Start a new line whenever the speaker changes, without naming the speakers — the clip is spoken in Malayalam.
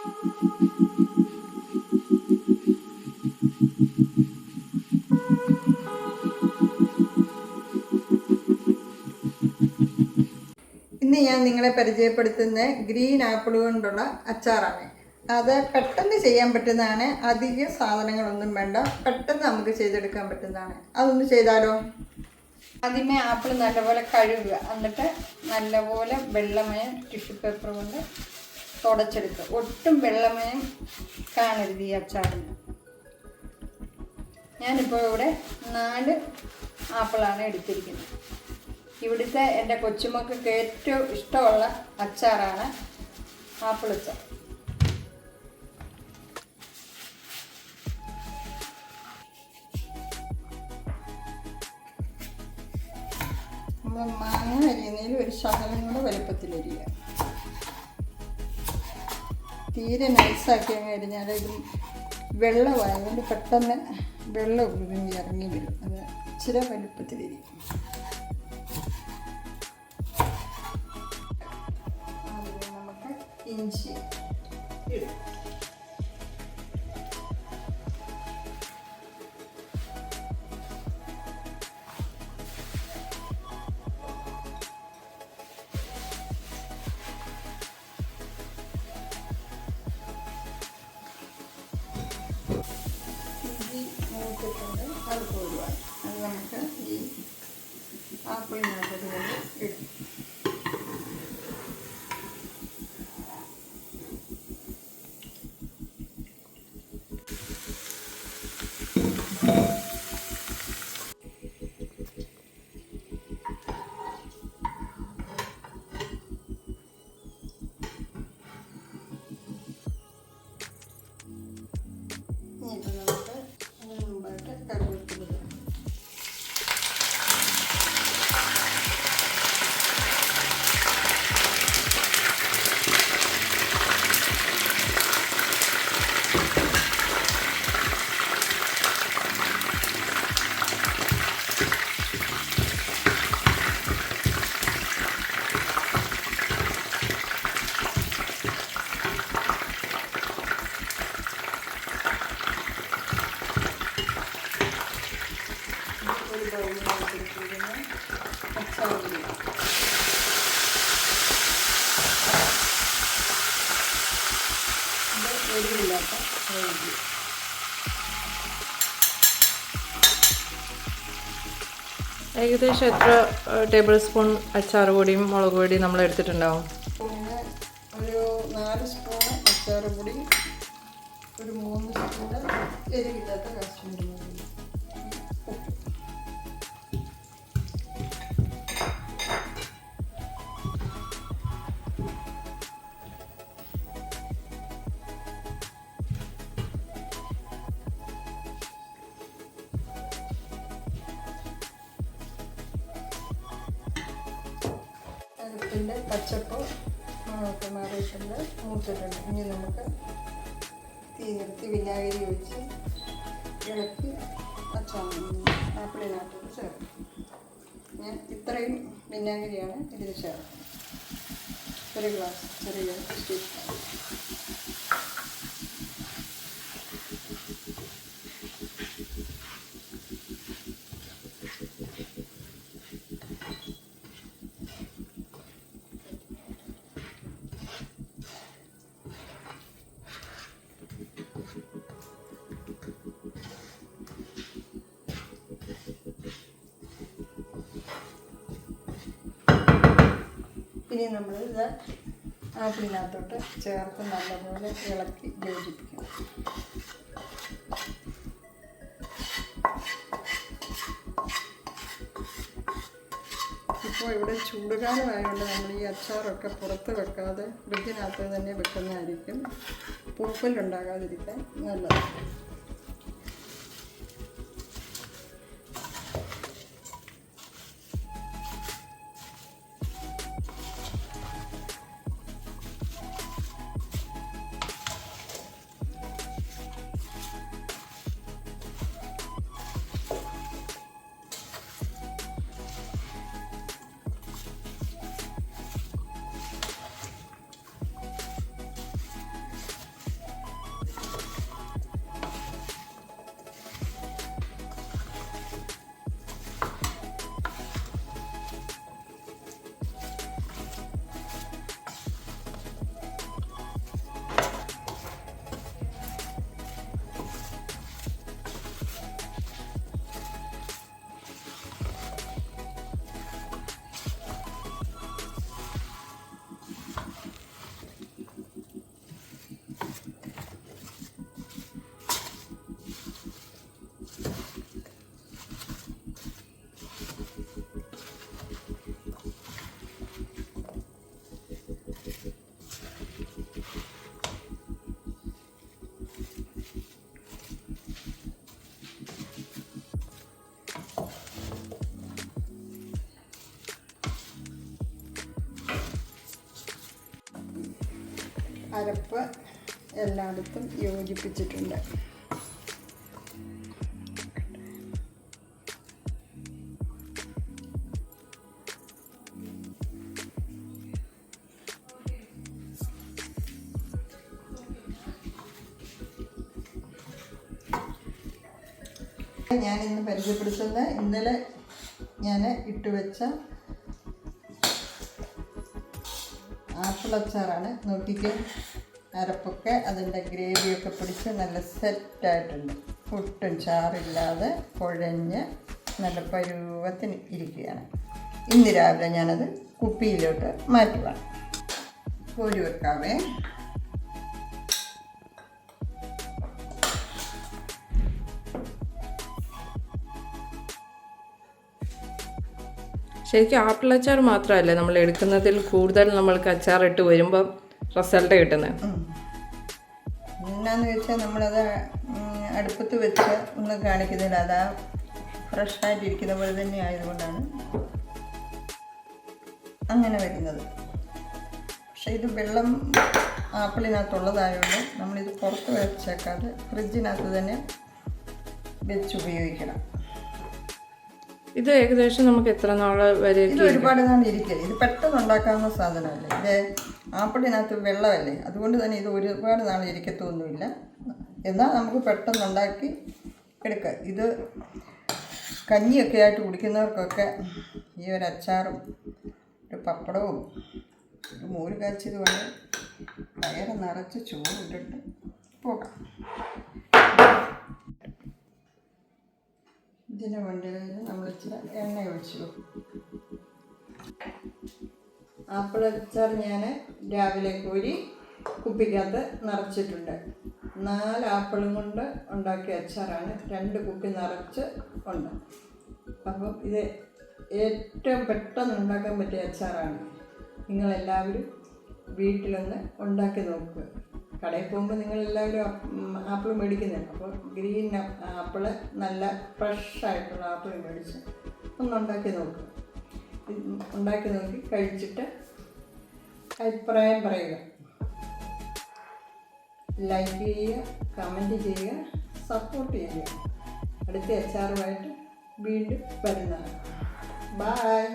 ഇന്ന് ഞാൻ നിങ്ങളെ പരിചയപ്പെടുത്തുന്ന ഗ്രീൻ ആപ്പിൾ കൊണ്ടുള്ള അച്ചാറാണ്. അത് പെട്ടെന്ന് ചെയ്യാൻ പറ്റുന്നതാണ്. അധിക സാധനങ്ങളൊന്നും വേണ്ട. പെട്ടെന്ന് നമുക്ക് ചെയ്തെടുക്കാൻ പറ്റുന്നതാണ്. അതൊന്ന് ചെയ്താലോ? ആദ്യമേ ആപ്പിൾ നല്ലപോലെ കഴുകുക. എന്നിട്ട് നല്ലപോലെ വെള്ളമയം ടിഷ്യൂ പേപ്പർ കൊണ്ട് തുടച്ചെടുക്കുക. ഒട്ടും വെള്ളമയം കാണരുത് ഈ അച്ചാറിന്. ഞാനിപ്പോൾ ഇവിടെ നാല് ആപ്പിളാണ് എടുത്തിരിക്കുന്നത്. ഇവിടുത്തെ എന്റെ കൊച്ചുമക്കൾക്ക് ഏറ്റവും ഇഷ്ടമുള്ള അച്ചാറാണ് ആപ്പിൾ അച്ചാർ. മാങ്ങ അരിയുന്നതിൽ ഒരു ശകലം കൂടെ വലുപ്പത്തിലരിയുക. തീരെ നൈസാക്കി അങ്ങ് അരിഞ്ഞാൽ ഇത് വെള്ളമായതുകൊണ്ട് പെട്ടെന്ന് വെള്ളം ഉരുങ്ങി ഇറങ്ങി വരും. അത് ഇച്ചിരി വലുപ്പത്തിലിരിക്കും അതിൽ നമുക്ക് ഇഞ്ചി ഇടും. ഇഞ്ചി മൂത്തിട്ടുണ്ട് അത് കോരുവാൻ അത് നമുക്ക് ഈ ആപ്പിളിനകത്ത് ഇടും
ഏകദേശം എത്ര ടേബിൾ സ്പൂൺ അച്ചാർ പൊടിയും മുളക് പൊടിയും നമ്മൾ എടുത്തിട്ടുണ്ടാവും?
പിന്നെ ഒരു നാല് സ്പൂൺ അച്ചാറ് പൊടി ഒരു മൂന്ന് സ്പൂണ് എരിവില്ലാത്ത കാശ്മീരി അടുപ്പിന്റെ പച്ചപ്പ് മണമൊക്കെ മാറിയിട്ടുണ്ട് മൂത്തിട്ടുണ്ട്. ഇനി നമുക്ക് തീ നിർത്തി വിനാഗിരി ഒഴിച്ച് ഇളക്കി പച്ച ആപ്പിളിനകത്തോട്ട് ചേർക്കും. ഞാൻ ഇത്രയും വിനാഗിരിയാണ് ഇതിൽ ചേർക്കുന്നത്. ഒരു ഗ്ലാസ് ചെറിയ ടീസ്പൂൺ ഇനി നമ്മൾ ഇത് ആപ്പിളിനകത്തോട്ട് ചേർത്ത് നല്ലപോലെ ഇളക്കി യോജിപ്പിക്കണം. ഇപ്പോൾ ഇവിടെ ചൂടുകാലമായതുകൊണ്ട് നമ്മൾ ഈ അച്ചാറൊക്കെ പുറത്ത് വെക്കാതെ ഫ്രിഡ്ജിനകത്ത് തന്നെ വെക്കുന്നതായിരിക്കും. പൂപ്പലുണ്ടാകാതിരിക്കാൻ നല്ലത്. അരപ്പ് എല്ലായിടത്തും യോജിപ്പിച്ചിട്ടുണ്ട്. ഞാൻ ഇന്ന് പരിചയപ്പെടുത്തുന്ന ഇന്നലെ ഞാൻ ഇട്ടുവെച്ച ആപ്പിൾ അച്ചാറാണ് നോക്കിക്കേ. അരപ്പൊക്കെ അതിന്റെ ഗ്രേവിയൊക്കെ പിടിച്ച് നല്ല സെറ്റായിട്ടുണ്ട്. ഒട്ടും ചാറില്ലാതെ കുഴഞ്ഞ് നല്ല പരുവത്തിന് ഇരിക്കുകയാണ്. ഇന്ന് രാവിലെ ഞാനത് കുപ്പിയിലോട്ട് മാറ്റുവാണ്. കോരി വെക്കാവേ.
ശരിക്കും ആപ്പിൾ അച്ചാർ മാത്രമല്ല നമ്മൾ എടുക്കുന്നതിൽ കൂടുതൽ നമ്മൾക്ക് അച്ചാർ ഇട്ട് വരുമ്പോൾ റിസൾട്ട് കിട്ടുന്നത്.
എന്നാന്ന് വെച്ചാൽ നമ്മളത് അടുപ്പത്ത് വെച്ച് ഒന്ന് കാണിക്കുന്നില്ല. അതാ ഫ്രഷായിട്ടിരിക്കുന്ന പോലെ തന്നെ ആയതുകൊണ്ടാണ് അങ്ങനെ വരുന്നത്. പക്ഷേ ഇത് വെള്ളം ആപ്പിളിനകത്തുള്ളതായതുകൊണ്ട് നമ്മളിത് പുറത്ത് വെച്ചേക്കാതെ ഫ്രിഡ്ജിനകത്ത് തന്നെ വെച്ച് ഉപയോഗിക്കണം.
ഇത് ഏകദേശം നമുക്ക് എത്ര നാൾ വരെ
ഇത് ഒരുപാട് നാൾ ഇരിക്കില്ല ഇത് പെട്ടെന്ന് ഉണ്ടാക്കാവുന്ന സാധനമല്ലേ? ഇത് ആപ്പിളിനകത്ത് വെള്ളമല്ലേ? അതുകൊണ്ട് തന്നെ ഇത് ഒരുപാട് നാൾ ഇരിക്കത്തൊന്നുമില്ല. എന്നാൽ നമുക്ക് പെട്ടെന്ന് ഉണ്ടാക്കി എടുക്കാം. ഇത് കഞ്ഞിയൊക്കെ ആയിട്ട് കുടിക്കുന്നവർക്കൊക്കെ ഈ ഒരു അച്ചാറും ഒരു പപ്പടവും ഒരു മോര് കാച്ചിയത് കൊണ്ട് വയറ് നിറച്ച് ചോറിട്ടിട്ട് പോകാം. ഇതിന് വേണ്ടി നമ്മൾ ഇച്ചിരി എണ്ണ ഒഴിച്ചു. ആപ്പിൾ അച്ചാർ ഞാൻ രാവിലെ കോരി കുപ്പിക്കകത്ത് നിറച്ചിട്ടുണ്ട്. നാല് ആപ്പിളും കൊണ്ട് ഉണ്ടാക്കിയ അച്ചാറാണ് രണ്ട് കുപ്പി നിറച്ച് ഉണ്ട്. അപ്പം ഇത് ഏറ്റവും പെട്ടെന്ന് ഉണ്ടാക്കാൻ പറ്റിയ അച്ചാറാണ്. നിങ്ങളെല്ലാവരും വീട്ടിലൊന്ന് ഉണ്ടാക്കി നോക്കുക കടയിൽ പോകുമ്പോൾ നിങ്ങളെല്ലാവരും ആപ്പിൾ മേടിക്കുന്നുണ്ട് അപ്പോൾ ഗ്രീൻ ആപ്പിൾ നല്ല ഫ്രഷ് ആയിട്ടുള്ള ആപ്പിൾ മേടിച്ച് ഒന്ന് ഉണ്ടാക്കി നോക്കുക ഉണ്ടാക്കി നോക്കി കഴിച്ചിട്ട് അഭിപ്രായം പറയുക. ലൈക്ക് ചെയ്യുക കമന്റ് ചെയ്യുക സപ്പോർട്ട് ചെയ്യുക. അടുത്ത അച്ചാറുമായിട്ട് വീണ്ടും വരുന്നതാണ്. ബായ്